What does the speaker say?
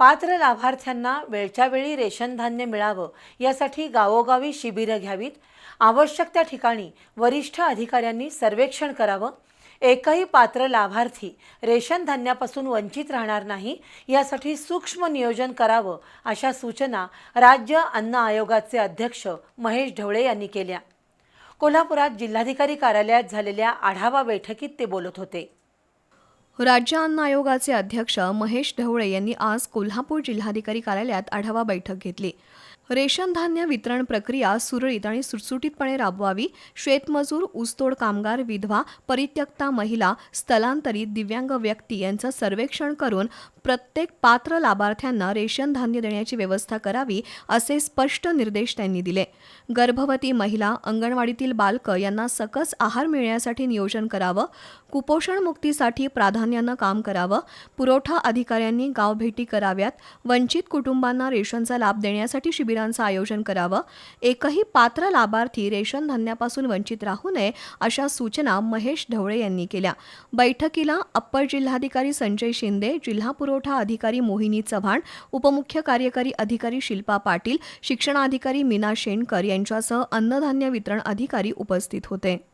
पात्र लाभार्थ्यांना वेळच्या वेळी रेशन धान्य मिळावं यासाठी गावोगावी शिबिरं घ्यावीत. आवश्यक त्या ठिकाणी वरिष्ठ अधिकाऱ्यांनी सर्वेक्षण करावं. एकही पात्र लाभार्थी रेशन धान्यापासून वंचित राहणार नाही यासाठी सूक्ष्म नियोजन करावं अशा सूचना राज्य अन्न आयोगाचे अध्यक्ष महेश ढवळे यांनी केल्या. कोल्हापुरात जिल्हाधिकारी कार्यालयात झालेल्या आढावा बैठकीत ते बोलत होते. राज्य अन्न आयोगाचे अध्यक्ष महेश ढवळे यांनी आज कोल्हापूर जिल्हाधिकारी कार्यालयात आढावा बैठक घेतली. रेशन धान्य वितरण प्रक्रिया सुरळीत आणि सुटसुटीतपणे राबवावी. शेतमजूर ऊसतोड कामगार विधवा परित्यक्ता महिला स्थलांतरित दिव्यांग व्यक्ती यांचं सर्वेक्षण करून प्रत्येक पात्र लाभार्थ्यांना रेशन धान्य देण्याची व्यवस्था करावी असे स्पष्ट निर्देश त्यांनी दिले. गर्भवती महिला अंगणवाडीतील बालकं यांना सकस आहार मिळण्यासाठी नियोजन करावं. कुपोषण मुक्तीसाठी प्राधान्यानं काम करावं. पुरवठा अधिकाऱ्यांनी गावभेटी कराव्यात. वंचित कुटुंबांना रेशनचा लाभ देण्यासाठी शिबिरांचं आयोजन करावं. एकही पात्र लाभार्थी रेशन धान्यापासून वंचित राहू नये अशा सूचना महेश ढवळे यांनी केल्या. बैठकीला अप्पर जिल्हाधिकारी संजय शिंदे जिल्हा पुरवठा अधिकारी मोहिनी चव्हाण उपमुख्य कार्यकारी अधिकारी शिल्पा पाटील शिक्षणाधिकारी मीना शेणकर यांच्यासह अन्नधान्य वितरण अधिकारी उपस्थित होते.